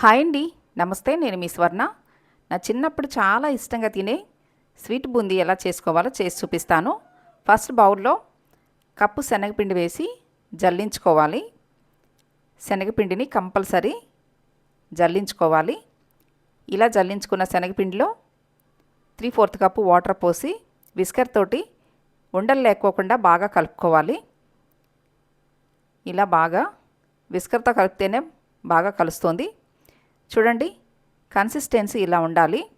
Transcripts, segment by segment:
Hi అండి. నమస్తే నేను మీ స్వర్ణ. నా చిన్నప్పుడు చాలా ఇష్టంగా తినే స్వీట్ బూందీ ఎలా చేసుకోవాలో చేసి చూపిస్తాను. ఫస్ట్ బౌల్లో కప్పు శనగపిండి వేసి జల్లించుకోవాలి. శనగపిండిని కంపల్సరీ జల్లించుకోవాలి. ఇలా జల్లించుకున్న శనగపిండిలో త్రీ ఫోర్త్ కప్పు వాటర్ పోసి విస్కర్ తోటి ఉండలు లేకోకుండా బాగా కలుపుకోవాలి. ఇలా బాగా విస్కర్తో కలిపితేనే బాగా కలుస్తుంది. చూడండి కన్సిస్టెన్సీ ఇలా ఉండాలి.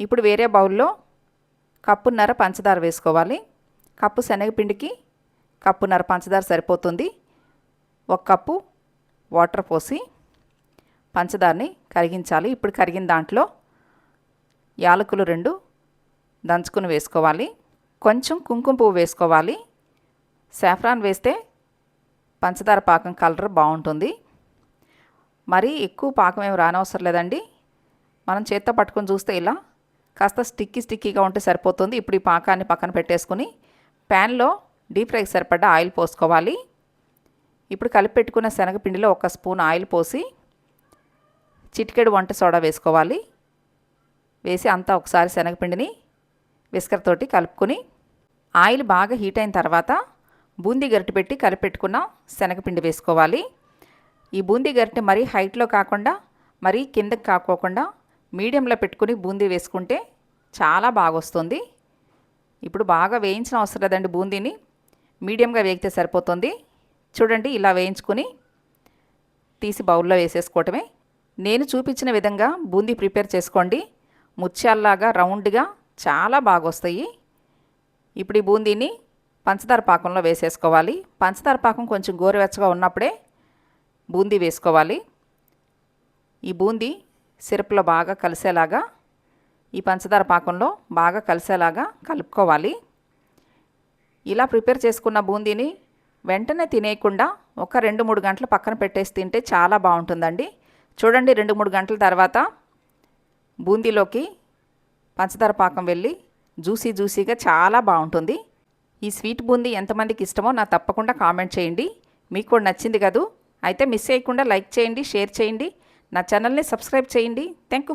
ఇప్పుడు వేరే బౌల్లో కప్పున్నర పంచదార వేసుకోవాలి. కప్పు శనగపిండికి కప్పున్నర పంచదార సరిపోతుంది. ఒక కప్పు వాటర్ పోసి పంచదారని కరిగించాలి. ఇప్పుడు కరిగిన దాంట్లో యాలకులు రెండు దంచుకుని వేసుకోవాలి. కొంచెం కుంకుమ పువ్వు వేసుకోవాలి. సాఫ్రాన్ వేస్తే పంచదార పాకం కలర్ బాగుంటుంది. మరీ ఎక్కువ పాకం ఏమి రానవసరం లేదండి. మనం చేత్తో పట్టుకొని చూస్తే ఇలా కాస్త స్టిక్కీ స్టిక్కీగా ఉంటే సరిపోతుంది. ఇప్పుడు ఈ పాకాన్ని పక్కన పెట్టేసుకుని ప్యాన్లో డీప్ ఫ్రైకి సరిపడ్డ ఆయిల్ పోసుకోవాలి. ఇప్పుడు కలిపి పెట్టుకున్న శనగపిండిలో ఒక స్పూన్ ఆయిల్ పోసి చిటికెడు వంట సోడా వేసుకోవాలి. వేసి అంతా ఒకసారి శనగపిండిని విస్కర్ తోటి కలుపుకొని ఆయిల్ బాగా హీట్ అయిన తర్వాత బూందీ గరిటె పెట్టి కలిపెట్టుకున్న శనగపిండి వేసుకోవాలి. ఈ బూందీ గరిటె మరీ హైట్లో కాకుండా మరీ కిందకి కాకోకుండా మీడియంలో పెట్టుకుని బూందీ వేసుకుంటే చాలా బాగా వస్తుంది ఇప్పుడు బాగా వేయించిన అవసరం లేదండి బూందీని. మీడియంగా వేగితే సరిపోతుంది. చూడండి ఇలా వేయించుకుని తీసి బౌల్లో వేసేసుకోవటమే. నేను చూపించిన విధంగా బూందీ ప్రిపేర్ చేసుకోండి. ముత్యాల్లాగా రౌండ్గా చాలా బాగా వస్తాయి ఇప్పుడు ఈ బూందీని పంచదార పాకంలో వేసేసుకోవాలి. పంచదార పాకం కొంచెం గోరువెచ్చగా ఉన్నప్పుడే బూందీ వేసుకోవాలి. ఈ బూందీ సిరప్లో బాగా కలిసేలాగా ఈ పంచదార పాకంలో బాగా కలిసేలాగా కలుపుకోవాలి. ఇలా ప్రిపేర్ చేసుకున్న బూందీని వెంటనే తినేయకుండా ఒక రెండు మూడు గంటలు పక్కన పెట్టేసి తింటే చాలా బాగుంటుందండి. చూడండి రెండు మూడు గంటల తర్వాత బూందీలోకి పంచదార పాకం వెళ్ళి జ్యూసీ జ్యూసీగా చాలా బాగుంటుంది. ఈ స్వీట్ బూందీ ఎంతమందికి ఇష్టమో నాకు తప్పకుండా కామెంట్ చేయండి. మీకు కూడా నచ్చింది కదూ? అయితే మిస్ చేయకుండా లైక్ చేయండి షేర్ చేయండి. నా ఛానల్ని సబ్స్క్రైబ్ చేయండి. Thank you